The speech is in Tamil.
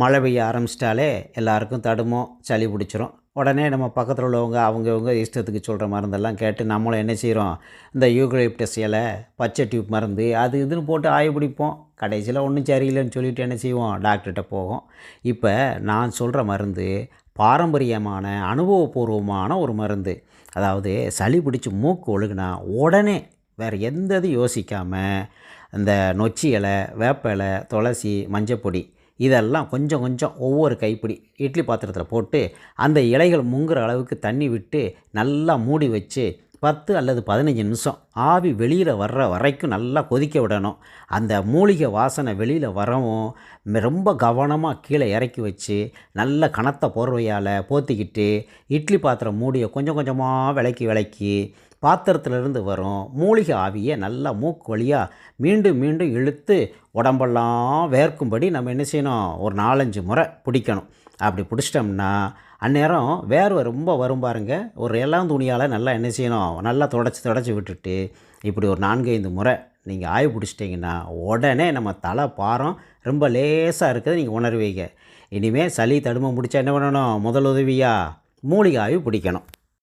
மழை பெய்ய ஆரம்பிச்சிட்டாலே எல்லாருக்கும் தடுமோ சளி பிடிச்சிரும். உடனே நம்ம பக்கத்தில் உள்ளவங்க அவங்கவுங்க இஷ்டத்துக்கு சொல்கிற மருந்தெல்லாம் கேட்டு நம்மளும் என்ன செய்கிறோம் இந்த யூகலிப்டஸ் இலை பச்சை டியூப் மருந்து அது இதுன்னு போட்டு ஆய பிடிப்போம். கடைசியில் ஒன்றும் சரியில்லைன்னு சொல்லிட்டு என்ன செய்வோம்? டாக்டர்கிட்ட போகும். இப்போ நான் சொல்கிற மருந்து பாரம்பரியமான அனுபவபூர்வமான ஒரு மருந்து. அதாவது சளி பிடிச்சி மூக்கு ஒழுகுனா உடனே வேறு எந்த இது யோசிக்காமல் இந்த நொச்சி இலை வேப்ப இலை துளசி மஞ்சப்பொடி இதெல்லாம் கொஞ்சம் கொஞ்சம் ஒவ்வொரு கைப்பிடி இட்லி பாத்திரத்தில் போட்டு அந்த இலைகள் முங்குற அளவுக்கு தண்ணி விட்டு நல்லா மூடி வச்சு பத்து அல்லது பதினஞ்சு நிமிஷம் ஆவி வெளியில் வர்ற வரைக்கும் நல்லா கொதிக்க விடணும். அந்த மூலிகை வாசனை வெளியில் வரவும் ரொம்ப கவனமாக கீழே இறக்கி வச்சு நல்ல கனத்த போர்வையால் போத்திக்கிட்டு இட்லி பாத்திரம் மூடியை கொஞ்சம் கொஞ்சமாக விளக்கி விளக்கி பாத்திரத்திலிருந்து வரும் மூலிகை ஆவியை நல்லா மூக்கு வழியாக மீண்டும் மீண்டும் இழுத்து உடம்பெல்லாம் வேர்க்கும்படி நம்ம என்ன செய்யணும்? ஒரு நாலஞ்சு முறை பிடிக்கணும். அப்படி பிடிச்சிட்டோம்னா அந்நேரம் வேர்வை ரொம்ப வரும் பாருங்க. ஒரு எல்லாம் துணியால் நல்லா என்ன செய்யணும்? நல்லா தொடச்சி தொடச்சி விட்டுட்டு இப்படி ஒரு நான்கு ஐந்து முறை நீங்கள் ஆய்வு பிடிச்சிட்டிங்கன்னா உடனே நம்ம தலை பாரம் ரொம்ப லேசாக இருக்கிறத நீங்கள் உணர்வீங்க. இனிமேல் சளி தடுமை முடித்தா என்ன பண்ணணும்? முதல் உதவியாக மூலிகை ஆய்வு பிடிக்கணும்.